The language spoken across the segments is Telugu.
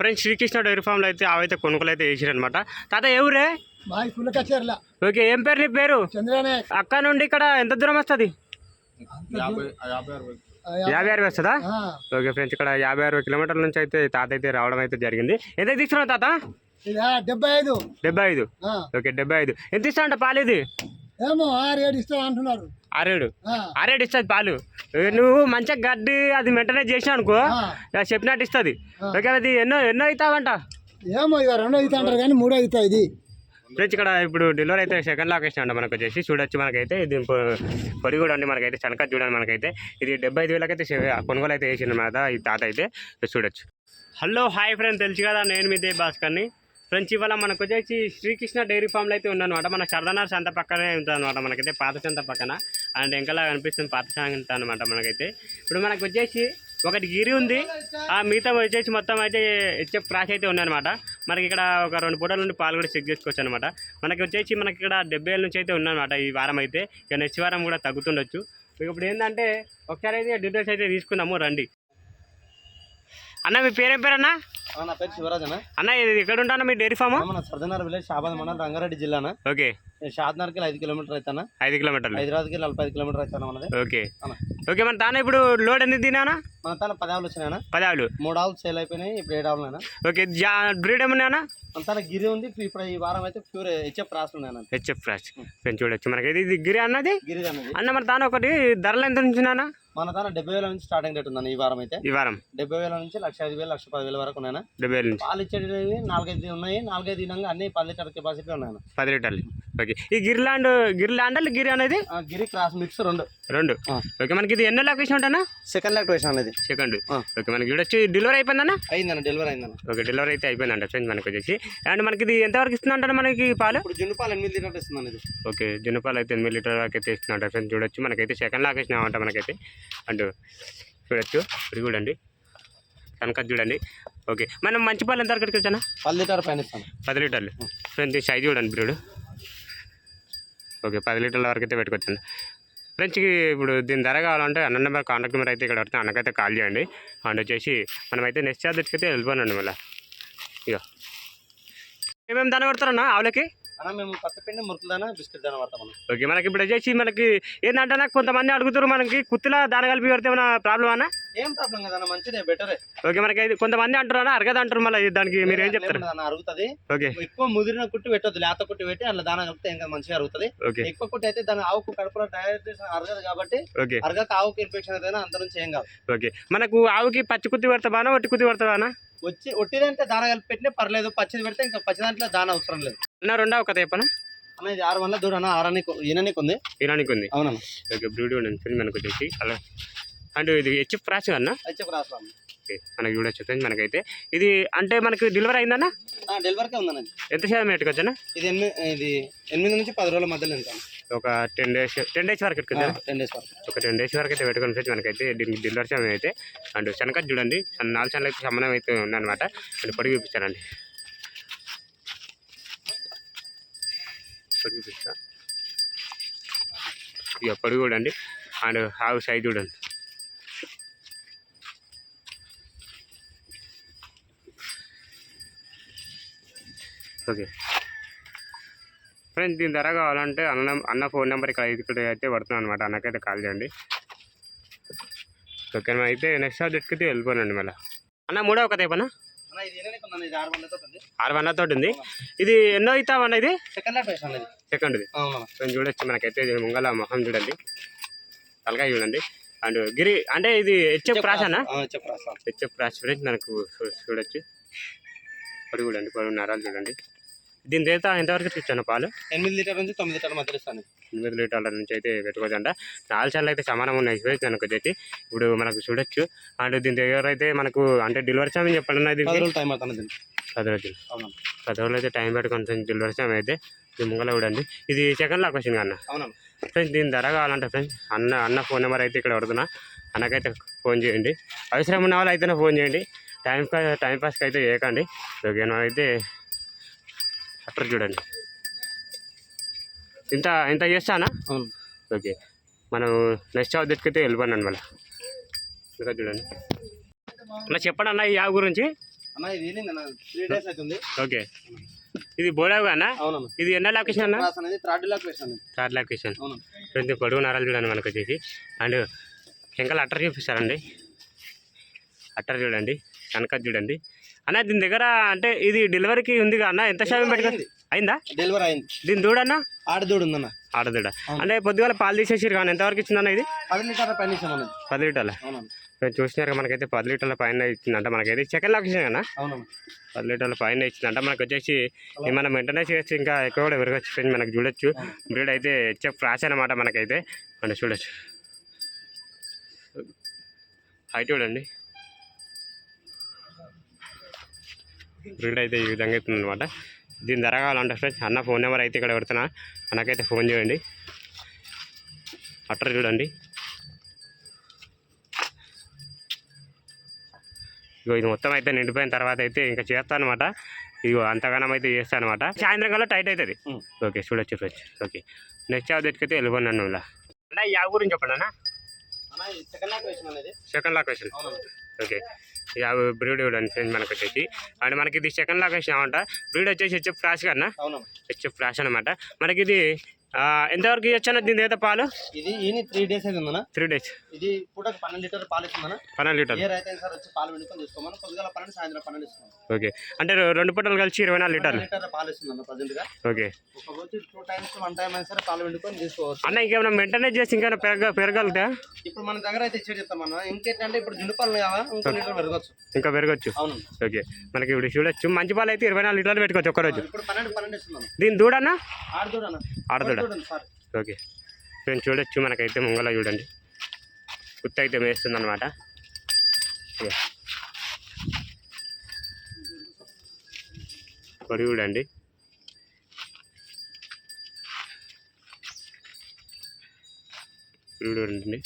ఫ్రెండ్స్ శ్రీకృష్ణ డైరీ ఫామ్లో అయితే అవైతే కొనుగోలు అయితే వేసారు అనమాట తాత ఎవరే ఓకే ఏం పేరు నీ పేరు? చంద్రనే. అక్క నుండి ఇక్కడ ఎంత దూరం వస్తుంది? యాభై అరవై. వస్తుందా? ఓకే ఫ్రెండ్స్ ఇక్కడ యాభై అరవై కిలోమీటర్ల నుంచి అయితే తాత అయితే రావడం అయితే జరిగింది. ఎంత తీసుకున్నావు తాత? ఇదా డెబ్బై ఐదు. డెబ్బై ఐదు. ఓకే డెబ్బై ఐదు. ఎంత ఇస్తా అంట పాలు ఇది? ఏమో ఆరు ఏడు ఇస్తా అంటున్నారు. ఆరేడు? ఆరేడు ఇస్తుంది పాలు. నువ్వు మంచిగా గడ్డి అది మెయింటైన్ చేసినావు అనుకో చెప్పినట్టు ఇస్తుంది. ఓకే అది ఎన్నో ఎన్నో అవుతావంట? ఏమో ఇక రెండో అవుతా అంటారు కానీ మూడో అవుతా ఇది. ఫ్రెండ్స్ ఇక్కడ ఇప్పుడు డెలివరీ అయితే సెకండ్ లొకేషన్ అండి మనకు వచ్చేసి. చూడొచ్చు మనకైతే. ఇది పొడి కూడా అండి మనకైతే. చనక చూడండి మనకైతే. ఇది డెబ్బై ఐదు వేలకైతే కొనుగోలు అయితే వేసింది అనమాట ఈ తాత అయితే. చూడొచ్చు. హలో హాయ్ ఫ్రెండ్స్ తెలుసు కదా? నేను మీ దే భాస్కర్ని. ఫ్రెండ్స్ ఇవాళ మనకు వచ్చేసి శ్రీకృష్ణ డైరీ ఫామ్లో అయితే ఉందన్నమాట. మన సరదానార్ సంత పక్కనే ఉంటుందన్నమాట మనకైతే పాత సంత పక్కన. అండ్ ఎంకలా కనిపిస్తుంది పాత సంత అనమాట మనకైతే. ఇప్పుడు మనకు వచ్చేసి ఒకటి గిరి ఉంది. ఆ మిగతా వచ్చేసి మొత్తం అయితే హెచ్ఎఫ్ క్రాష్ అయితే ఉందన్నమాట. మనకి ఇక్కడ ఒక రెండు పూటల నుండి పాలు కూడా చెక్ చేసుకోవచ్చు అనమాట మనకి వచ్చేసి మనకి ఇక్కడ డెబ్బై ఏళ్ళ నుంచి అయితే ఉందన్నమాట ఈ వారం అయితే. ఇక నెక్స్ట్ వారం కూడా తగ్గుతుండొచ్చు. ఇప్పుడు ఏంటంటే ఒకసారి అయితే డీటెయిల్స్ అయితే తీసుకున్నాము రండి. అన్న మీ పేరేం పేరన్నా ఆ, నా పేరు శివరాజ్ అన్న. అన్న ఇది ఎక్కడ ఉంటాను మీ డైరీ ఫామ్? మన సర్దనగర్ విలేజ్ షాబాద్ మండలం రంగారెడ్డి జిల్లాన ఓకే. షాద్నగర్కి ఐదు కిలోమీటర్ అవుతానా ఐదు కిలోమీటర్లు. హైదరాబాద్కి నలభై ఐదు కిలోమీటర్ అవుతాను మనది. ఓకే. అన్న. ఓకే మన తాను ఇప్పుడు లోడ్ ఎందుకు తినానా మన తన పదావులు వచ్చినాయన పదావులు. మూడు ఆవులు సేల్ అయిపోయినాయి ఇప్పుడు ఏడు ఆవులు అయినా ఓకే జా బ్రీడ్ ఏమన్నానా మన తన గిరి ఉంది ఇప్పుడు ఈ వారం అయితే ప్యూర్ హెచ్ఎఫ్ రాసి ఉన్నాయన హెచ్ఎఫ్ ఫ్రెండ్స్ చూడొచ్చు మనకి ఇది గిరి అన్నది? గిరి అన్నది. అన్న మన తాను ఒకటి ధరలు ఎంత నుంచి నానా మన తన డెబ్బై వేల నుంచి స్టార్టింగ్ రేట్ ఉందన్న ఈ వారం అయితే. ఈ వారం. డెబ్బై వేల నుంచి లక్ష ఐదు వేలు లక్ష పది వేల వరకు ఉన్నాయన డెబ్బై వేల నుంచి. పాలు ఇచ్చేటివి నాలుగైదు ఉన్నాయి. నాలుగైదు దినంగా అన్ని పది లీటర్ కెపాసిటీ ఉన్నాయన పది లీటర్లు. ఓకే. ఈ గిర్లాండ్ గిర్లాండ్ గిరి అనేది? గిరి క్రాస్ మిక్స్ రెండు. రెండు. ఓకే మనకి ఇది ఎన్నో లొకేషన్ ఉంటానా సెకండ్ లాక్టేషన్ అనేది. సెకండ్. ఓకే మనకి ఇక్కడ వచ్చి డెలివరీ అయిపోయిందన్న? అయిందన్న డెలివరీ అయిందన్న. ఓకే డెలివరీ అయితే అయిపోయిందంట ఫ్రెండ్స్ మనకి వచ్చేసి. అండ్ మనకి ఇది ఎంతవరకు ఇస్తుందంట మనకి పాలు? ఇప్పుడు జున్ను పాలు ఎనిమిది లీటర్ ఇస్తుందన్న ఇది. ఓకే జున్నపాలు అయితే ఎనిమిది లీటర్ వరకు అయితే ఇస్తున్నట్టు ఫ్రెండ్స్. చూడొచ్చు మనకైతే సెకండ్ లొకేషన్ అన్నమాట మనకైతే. అండ్ చూడొచ్చు. ఇది చూడండి. కనుక చూడండి. ఓకే. మనం మంచి పాలు ఎంత వరకు వచ్చానా పది లీటర్ పైన పది లీటర్లు. ఫ్రెండ్స్ సైజ్ చూడండి బ్రీడ్ ఓకే పది లీటర్ల వరకు అయితే పెట్టుకోవచ్చండి. ఫ్రెండ్స్కి ఇప్పుడు దీని ధర కావాలంటే అన్న నెంబర్ కాంటాక్ట్ నెంబర్ అయితే ఇక్కడ వస్తే అన్నకైతే కాల్ చేయండి. అండ్ వచ్చేసి మనమైతే నెక్స్ట్ ఛార్జెస్కి అయితే వెళ్ళిపోనండి మళ్ళీ. ఇక ఏమేమి దాని పడతారన్నా ఆవులకి? అన్న మేము పక్క పిండి మురుకుదానా బిస్కెట్ దానా పడతాం ఓకే మనకి ఇప్పుడు వచ్చేసి మనకి ఏంటంటే నాకు కొంతమంది అడుగుతారు మనకి కుత్తుల దాన కలిపి పెడితే ఏమైనా ప్రాబ్లం అన్నా? ఏం ప్రాబ్లం కదా మంచిదే బెటరే ఓకే మనకి ఇది కొంతమంది అంటారు అన్న అరగదు అంటారు మళ్ళీ దానికి మీరు ఏం చెప్తారు? అరుగుతుంది. ఓకే. ఎక్కువ ముదిరిన కుట్టి పెట్టొద్దు లేత కుట్టి పెట్టి అందులో దానా కలిపితే ఇంకా మంచిగా అరుగుతుంది. ఓకే. ఎక్కువ కుట్టి అయితే దాని ఆవుకు కడుపులో డైజెషన్ అరగదు కాబట్టి ఓకే. అరగక ఆవుకి ఇన్ఫెక్షన్ అయితే అంత నుంచి ఏం కాదు. ఓకే. మనకు ఆవుకి పచ్చి కుత్తి పెడతావా ఒట్టి కుత్తి పెడతావా వచ్చి ఒట్టిదంటే దానా కలిపి పెట్టినా పర్లేదు పచ్చిది పెడితే ఇంకా పచ్చి దాంట్లో దానా అవసరం లేదు. అన్న రెండవ కథ చెప్పనా? అన్న ఇది ఆరు వందల దూరం అన్న ఆరని ఈయననికి ఉంది ఇరానికి ఉంది అవునన్న. ఓకే బ్రూడ్ ఉండండి ఫ్రెండ్ మనకు వచ్చేసి. అలా. అండ్ ఇది హెచ్ఎఫ్ ఫ్రాచ్ అన్న? రాస్తాం. ఓకే మనకి చూడొచ్చు మనకైతే. ఇది అంటే మనకి డెలివరీ అయిందన్న? డెలివరీకే ఉందన్న. ఎంత శాతం పెట్టుకోవచ్చనా ఇది ఎనిమిది ఇది ఎనిమిది నుంచి పది రోజుల మధ్యలో ఉంటాను ఒక టెన్ డేస్ టెన్ డేస్ వరకు పెట్టుకుందా? టెన్ డేస్ వరకు. ఒక టెన్ డేస్ వరకు అయితే పెట్టుకుని ఫ్రెండ్స్ మనకైతే దీనికి డెలివరీ సమయం అయితే. అండ్ శనక చూడండి నాలుగు అయితే సమానం అయితే ఉందన్నమాట అండ్ పొడి చూపిస్తానండి. పొడి చూపిస్తా. ఇక పొడి చూడండి. అండ్ ఆవు సైజ్ చూడండి. ఓకే. ఫ్రెండ్స్ దీని ధర కావాలంటే అన్న అన్న ఫోన్ నెంబర్ ఇక్కడ ఇక్కడ అయితే పడుతున్నాను అనమాట అన్నకైతే కాల్ చేయండి. ఓకే అయితే నెక్స్ట్ సబ్జెక్ట్కి అయితే వెళ్ళిపోనండి మళ్ళీ. అన్న మూడో ఒక టైప్ అన్న ఆరు వందలతో ఉంది. ఆరు వందలతో ఉంది. ఇది ఎన్నో అవుతావన్న ఇది? సెకండ్ది. కొంచెం చూడొచ్చు మనకైతే ఇది ముంగల మొహం చూడండి. తలకాయ చూడండి. అండ్ గిరి అంటే ఇది హెచ్ఎఫ్ రాస్తాం. హెచ్ఎఫ్ క్రాస్ ఫ్రెండ్స్ మనకు చూడొచ్చు. పొడి చూడండి పొడి నరాలు చూడండి. దీని రేత ఎంతవరకు ఇచ్చాను పాలు? ఎనిమిది లీటర్ నుంచి తొమ్మిది లీటర్ మధ్యలో ఇస్తాను. ఎనిమిది లీటర్ల నుంచి అయితే పెట్టుకోవచ్చంట. నాలుగు సార్లు అయితే సమానం ఉన్నాయి. ఫ్రెండ్స్ మనకు వచ్చేసి ఇప్పుడు మనకు చూడొచ్చు. అండ్ దీని దగ్గర అయితే మనకు అంటే డెలివరీ సమయం చెప్పండి అన్న పది రోజులు టైం అవుతుంది పది రోజులు. పది రోజులు అయితే టైం పెట్టుకొని డెలివరీ సమయం అయితే. ఇది ముంగల చూడండి ఇది సెకండ్ లాక్ వచ్చింది అన్న ఫ్రెండ్స్ దీని ధర కావాలంటే ఫ్రెండ్స్ అన్న అన్న ఫోన్ నెంబర్ అయితే ఇక్కడ పడుతున్నా అన్నకైతే ఫోన్ చేయండి. అవసరం ఉన్న వాళ్ళు అయితేనే ఫోన్ చేయండి. టైం టైం పాస్కి అయితే చేయకండి. ఓకేనా? అయితే అట్లా చూడండి. ఇంత ఇంత చేస్తానా? ఓకే. మనం నెక్స్ట్ సబ్జెక్ట్కి అయితే వెళ్ళిపోయాను మళ్ళీ. ఇంకా చూడండి. అన్న చెప్పండి అన్న ఈ యావ గురించి. ఓకే. ఇది బోడావు అన్న? ఇది ఎన్న లొకేషన్ అన్న? థర్డ్ థర్డ్ లొకేషన్ కొంచెం పొడుగు నరాలు చూడండి మనకు వచ్చేసి. అండ్ ఇంకా అట్టర్ చూపిస్తారండి. అట్టర్ చూడండి. కనక చూడండి. అన్న దీని దగ్గర అంటే ఇది డెలివరీకి ఉంది అన్న? ఎంత శాతం పెట్టుకో అయింది. డెలివరీ అయింది. దీని దూడన్నా ఆడదూడు ఉందన్న. ఆడదూడ. అంటే పొద్దుగాల పాలు తీసేసారు కానీ ఎంతవరకు ఇచ్చిందన్న ఇది? పది లీటర్ల పైన పది లీటర్ల. చూసినారు మనకైతే పది లీటర్ల పైన ఇచ్చిందంట. మనకైతే సెకండ్ లొకేషన్ కన్నా పది లీటర్ల పైన ఇచ్చిందంట. మనకు వచ్చేసి మనం వెంటనే చేసి ఇంకా ఎక్కువ కూడా విరగొచ్చు ఫ్రెండ్స్ మనకు చూడొచ్చు. బ్రీడ్ అయితే చెప్ రాసి అనమాట మనకైతే. మనం చూడొచ్చు. హైట్ చూడండి. బ్రీడ్ అయితే ఈ విధంగా అవుతుంది అనమాట దీని ధర కావాలంటే ఫ్రెండ్స్ అన్న ఫోన్ నెంబర్ అయితే ఇక్కడ పెడుతున్నా. అన్నకైతే ఫోన్ చేయండి. అట్టర్ చూడండి. ఇగో ఇది మొత్తం అయితే నిండిపోయిన తర్వాత అయితే ఇంకా చేస్తాను అనమాట ఇగో అంతగానం అయితే చేస్తాను అనమాట సాయంత్రం కల్లా టైట్ అవుతుంది. ఓకే చూడొచ్చు ఫ్రెండ్స్. ఓకే నెక్స్ట్ అప్డేట్కి అయితే వెళ్ళిపోయినాను ఇలా. అన్న యా గురించి చెప్పండి అన్న. సెకండ్ లాక్ అవునన్న ఓకే. యా బ్రీడ్ చూడండి ఫ్రెండ్స్ మనకు వచ్చేసి అండ్ మనకి ఇది సెకండ్ లొకేషన్ అనమాట బ్రీడ్ వచ్చేసి హెచ్ఎఫ్ ఫ్లాష్ కన్నా? హెచ్ఎఫ్ ఫ్లాష్ అనమాట మనకి ఇది ఎంతవరకు ఇవ్వచ్చు అన్న దీని అయితే పాలు? ఇది ఈయన త్రీ డేస్ అయితే ఉందన్న త్రీ డేస్ ఇది పూటకి పన్నెండు లీటర్ పాలు ఇస్తుందన్న. పన్నెండు లీటర్ ఏ రైతు అయినా సరే వచ్చి పాలు వండుకొని తీసుకోమని పొద్దుగాల పన్నెండు సాయంత్రం పన్నెండు ఇస్తున్నాం. ఓకే. అంటే రెండు పూటలు కలిసి ఇరవై నాలుగు లీటర్లు. లీటర్ పాలు ఇస్తుందన్న ప్రజెంట్గా ఓకే. ఒక రోజు టూ టైమ్స్ వన్ టైం అయినా సరే పాలు తీసుకోవచ్చు. అన్న ఇంకేమైనా మెయింటెనెన్స్ చేసి ఇంకా పెరగ పెరగలుగుతా ఇప్పుడు మన దగ్గర అయితే ఇచ్చేది చెప్తాం అన్న ఇంకేంటంటే ఇప్పుడు జున్ను పాలు కావా ఇంకో లీటర్ పెరగచ్చు. ఇంకా పెరగచ్చు? అవును. ఓకే. మనకి ఇప్పుడు చూడొచ్చు. మంచి పాలు అయితే ఇరవై నాలుగు లీటర్లు పెట్టుకోవచ్చు ఒక్కరోజు ఇప్పుడు పన్నెండు పన్నెండు ఇస్తున్నాం. దీని దూడన్నా ఆడదూడన్న ఆడదూడ సార్. ఓకే. నేను చూడొచ్చు మనకైతే ముంగల చూడండి. కుత్త అయితే మేస్తుంది అనమాట కొడి చూడండి చూడండి.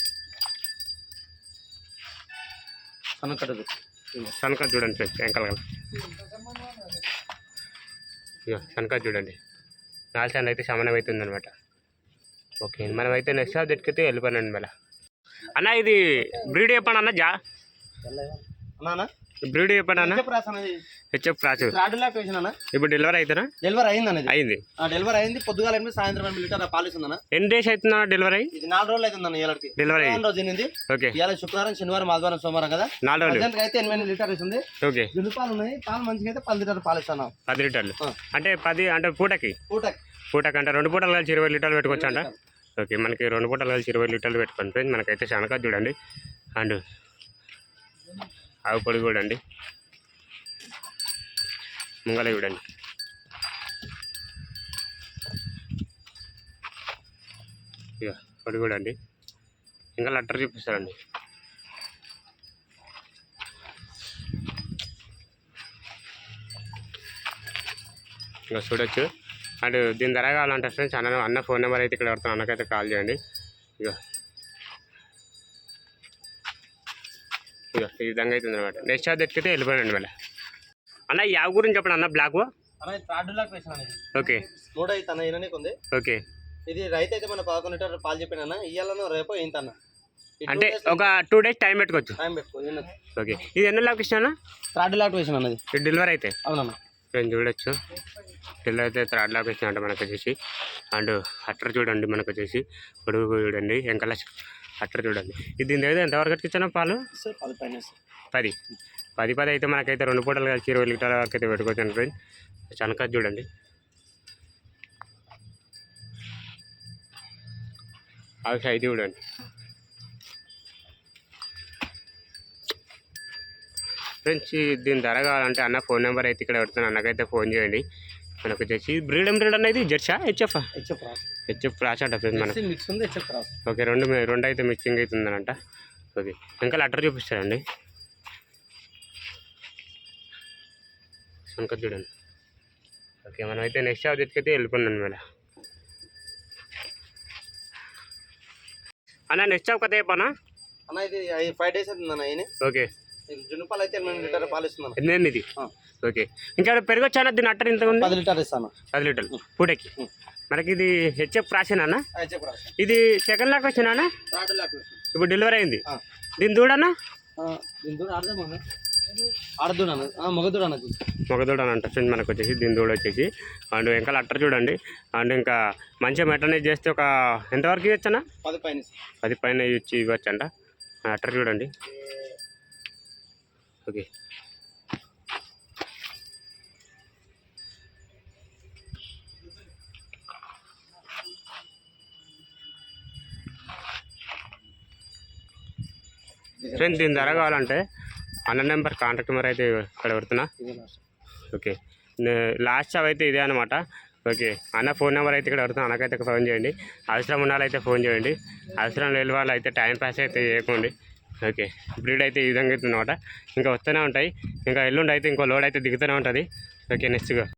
సన్నకట్టదు సనక చూడండి ఫ్రెండ్స్ వెంకల ఇక సనక చూడండి. నాలుగు అయితే సమానం అవుతుంది అనమాట ఓకే మనమైతే నెక్స్ట్ సబ్జెక్ట్కి అయితే వెళ్ళిపోయానండి మళ్ళీ అన్న ఇది బ్రీడ్ చెప్పండి అన్న జా? అన్నా? బ్రీడ్ చెప్పండి అన్న. చెప్పు రాసాను హెచ్ఎఫ్ క్రాస్ థర్డ్ లాక్ వేసిన అన్న. ఇప్పుడు డెలివరీ అవుతారా డెలివరీ అయింది అన్నది. అయింది. ఆ డెలివరీ అయింది. పొద్దుగాల ఎనిమిది సాయంత్రం ఎనిమిది లీటర్ ఎన్ని డేస్ అవుతుందా డెలివరీ? ఇది నాలుగు రోజులు ఇవాళకి డెలివరీ రోజు ఎనిమిది. ఓకే. ఇవాళ శుక్రవారం శనివారం ఆదివారం సోమవారం కదా? నాలుగు రోజులు. అయితే ఎనిమిది లీటర్ ఇస్తుంది ఓకే. పాలు ఉన్నాయి. పాలు మంచిగా అయితే పది లీటర్ పాలు ఇస్తాను పది లీటర్లు. ఆ. అంటే పది అంటే పూటకి? పూటకి. పూటకి అంటే రెండు పూటలు కలిసి ఇరవై లీటర్లు పెట్టుకోవచ్చు అంట? ఓకే మనకి రెండు పూటలు కలిసి ఇరవై లీటర్లు ఫ్రెండ్స్ మనకైతే శనక చూడండి. అండ్ ఆవు పొడి చూడండి ముంగల చూడండి ఇక పొడి చూడండి ఇంకా లెటర్ చూపిస్తారండి ఇంకా చూడొచ్చు. అండ్ దీని ధర కావాలంటే ఫ్రెండ్స్ అన్న అన్న ఫోన్ నెంబర్ అయితే ఇక్కడ పెడతాను. అన్నకైతే కాల్ చేయండి. ఇక ఇక ఈ విధంగా అవుతుంది అనమాట నెక్స్ట్ అది ఎత్తికితే వెళ్ళిపోయానండి మళ్ళీ. అన్న ఈ యావ గురించి చెప్పండి అన్న బ్లాక్ అన్న అన్న ఓకే. మూడు అయితే అన్న ఈయనకి ఉంది ఓకే. ఇది రైతు అయితే మన పదకొండు లీటర్ పాలు చెప్పిన ఇయ్యాలను రేపు ఇంత అన్న? అంటే ఒక టూ డేస్ టైం పెట్టుకోవచ్చు. Time okay. ఇది ఎన్ని లాక్ ఇచ్చిన థర్డ్ లాక్ వేసిన అన్నది డెలివరీ అయితే? అవునన్న. నేను చూడొచ్చు. డెలివరీ అయితే థర్డ్ లాక్ ఇచ్చిన అంటే మనకు వచ్చేసి. అండ్ అట్టర్ చూడండి మనకు వచ్చేసి. పొడుగు చూడండి. వెంకల అట్టర్ చూడండి. ఇది దీని దగ్గర ఎంతవరకు ఇచ్చిన పాలు? పది పది. పది అయితే మనకైతే రెండు పూటలు కలిసి ఇరవై లీటర్ల వరకు అయితే పెట్టుకోవచ్చు ఫ్రెండ్. చనక చూడండి. అవి ఐదు చూడండి. ఫ్రెండ్స్ దీని ధర కావాలంటే అన్న ఫోన్ నెంబర్ అయితే ఇక్కడ పెడుతున్నాను అన్నకైతే ఫోన్ చేయండి. మనకు వచ్చేసి బ్రీడ్ ఏం బ్రీడ్ అనేది జెర్సా హెచ్ఎఫ్ హెచ్ఎఫ్ రాస్. అంట ఫ్రెండ్స్ మనకు ఓకే రెండు రెండు అయితే మిక్సింగ్ అవుతుందనంట ఓకే ఇంకా లెటర్ చూపిస్తారండి. ఇంకా చూడండి. ఓకే మనం అయితే నెక్స్ట్ ఆబ్జెక్ట్కి అయితే వెళ్ళిపోయినాను మేడం అన్న నెక్స్ట్ షాప్ కథ చెప్పనా? అన్న ఇది ఫైవ్ డేస్ అవుతుంది అన్న ఓకే. ఇది జున్ను పాలు అయితే ఎనిమిది లీటర్ పాలు ఇది ఆ. ఓకే. ఇంకా పెరగొచ్చా అన్న దీని అట్టర్ ఇంత ఉంది? పది లీటర్ ఇస్తాను. పది లీటర్లు. పూటకి. మనకి ఇది హెచ్ఎఫ్ రాసేనా అన్న ఇది సెకండ్ లాక్ వచ్చినా అన్న ఇప్పుడు డెలివరీ అయింది. దీని దూడన్నా దీని అర్థం ఆ, మగదూడ అని అంట ఫ్రెండ్ మనకు వచ్చేసి దీని దూడ వచ్చేసి. అండ్ వెనకాల అట్టర్ చూడండి. అండ్ ఇంకా మంచిగా మెయింటైన్ చేస్తే ఒక ఎంతవరకు ఇవ్వచ్చన్నా పది పైన పది పైన ఇచ్చి ఇవ్వచ్చు అంట. అట్టర్ చూడండి. ఓకే. ఫ్రెండ్ దీని ధర కావాలంటే అన్న నెంబర్ కాంటాక్ట్ నెంబర్ అయితే ఇక్కడ పెడుతున్నా. ఓకే. లాస్ట్ చావ్ అయితే ఇదే అనమాట ఓకే. అన్న ఫోన్ నెంబర్ అయితే ఇక్కడ పెడుతున్నా. అన్నకైతే ఫోన్ చేయండి. అవసరం ఉన్న వాళ్ళైతే ఫోన్ చేయండి. అవసరం లేని వాళ్ళు అయితే టైం పాస్ అయితే చేయకండి. ఓకే. బ్రీడ్ అయితే ఈ విధంగా అవుతుంది ఇంకా వస్తూనే ఉంటాయి. ఇంకా ఎల్లుండి అయితే ఇంకో లోడ్ అయితే దిగుతూనే ఉంటుంది. ఓకే నెక్స్ట్గా